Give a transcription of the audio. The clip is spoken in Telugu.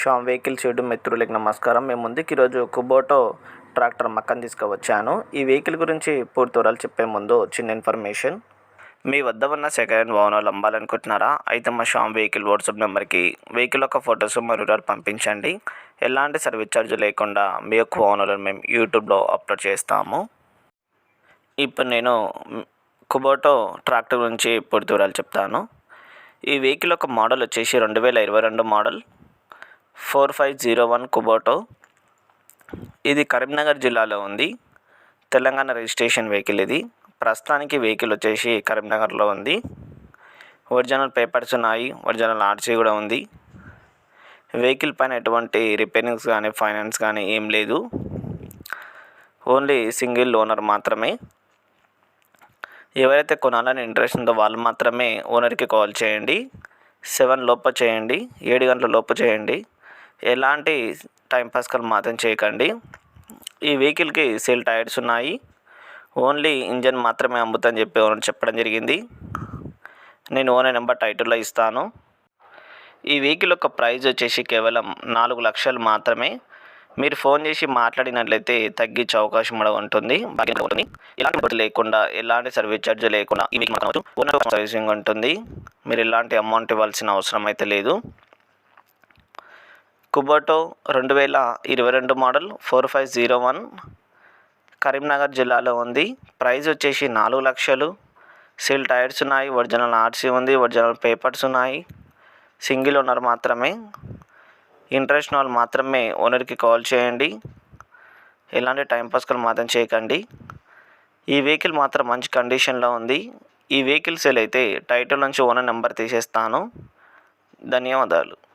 శ్యామ్ వెహికల్ షెడ్ మిత్రులకి నమస్కారం. మేము ముందుకు ఈరోజు కుబోటో ట్రాక్టర్ మక్కని తీసుకువచ్చాను. ఈ వెహికల్ గురించి పూర్తి వివరాలు చెప్పే ముందు చిన్న ఇన్ఫర్మేషన్. మీ వద్ద ఉన్న సెకండ్ హ్యాండ్ వాహనాలు అమ్మాలనుకుంటున్నారా అయితే మా షామ్ వెహికల్ వాట్సాప్ నెంబర్కి వెహికల్ యొక్క ఫొటోస్ మరియు వివరాలు పంపించండి. ఎలాంటి సర్వీస్ ఛార్జ్ లేకుండా మీ యొక్క వాహనాలను మేము యూట్యూబ్లో అప్లోడ్ చేస్తాము. ఇప్పుడు నేను కుబోటో ట్రాక్టర్ గురించి పూర్తి వివరాలు చెప్తాను. ఈ వెహికల్ యొక్క మోడల్ వచ్చేసి రెండు వేల ఇరవై రెండు model. Four five zero one Kubota. ఇది కరీంనగర్ జిల్లాలో ఉంది. తెలంగాణ రిజిస్ట్రేషన్ వెహికల్ ఇది. ప్రస్తుతానికి వెహికల్ వచ్చేసి కరీంనగర్లో ఉంది. ఒరిజినల్ పేపర్స్ ఉన్నాయి. ఒరిజినల్ ఆర్సీ కూడా ఉంది. వెహికల్ పైన ఎటువంటి రిపేరింగ్స్ కానీ ఫైనాన్స్ కానీ ఏం లేదు. ఓన్లీ సింగిల్ ఓనర్ మాత్రమే. ఎవరైతే కొనాలని ఇంట్రెస్ట్ ఉందో వాళ్ళు మాత్రమే ఓనర్కి కాల్ చేయండి. సెవెన్ లోపు చేయండి. ఏడు గంటల లోపు చేయండి. ఎలాంటి టైంపాస్కల్ మాత్రం చేయకండి. ఈ వెహికల్కి సేల్ టైర్స్ ఉన్నాయి. ఓన్లీ ఇంజన్ మాత్రమే అమ్ముతని చెప్పి చెప్పడం జరిగింది. నేను ఓనర్ నెంబర్ టైటిల్లో ఇస్తాను. ఈ వెహికల్ యొక్క ప్రైస్ వచ్చేసి కేవలం నాలుగు లక్షలు మాత్రమే. మీరు ఫోన్ చేసి మాట్లాడినట్లయితే తగ్గించే అవకాశం కూడా ఉంటుంది. ఉంటుంది. ఎలాంటి లేకుండా ఎలాంటి సర్వీస్ ఛార్జ్ లేకుండా ఈ వెహికల్ సర్వీసింగ్ ఉంటుంది. మీరు ఎలాంటి అమౌంట్ ఇవ్వాల్సిన అవసరం అయితే లేదు. కుబోటో రెండు వేల ఇరవై రెండు model four five zero one Karimnagar జిల్లాలో ఉంది. ప్రైస్ వచ్చేసి నాలుగు లక్షలు. సీల్ టైర్స్ ఉన్నాయి ఒరిజినల్ ఆర్సీ ఉంది ఒరిజినల్ పేపర్స్ ఉన్నాయి. సింగిల్ ఓనర్ మాత్రమే. ఇంట్రెస్ట్ వాళ్ళు మాత్రమే ఓనర్కి కాల్ చేయండి. ఎలాంటి టైం పాస్కలు మాత్రం చేయకండి. ఈ వెహికల్ మాత్రం మంచి కండిషన్లో ఉంది. ఈ వెహికల్ సేల్ అయితే టైటిల్ నుంచి ఓనర్ నెంబర్ తీసేస్తాను. ధన్యవాదాలు.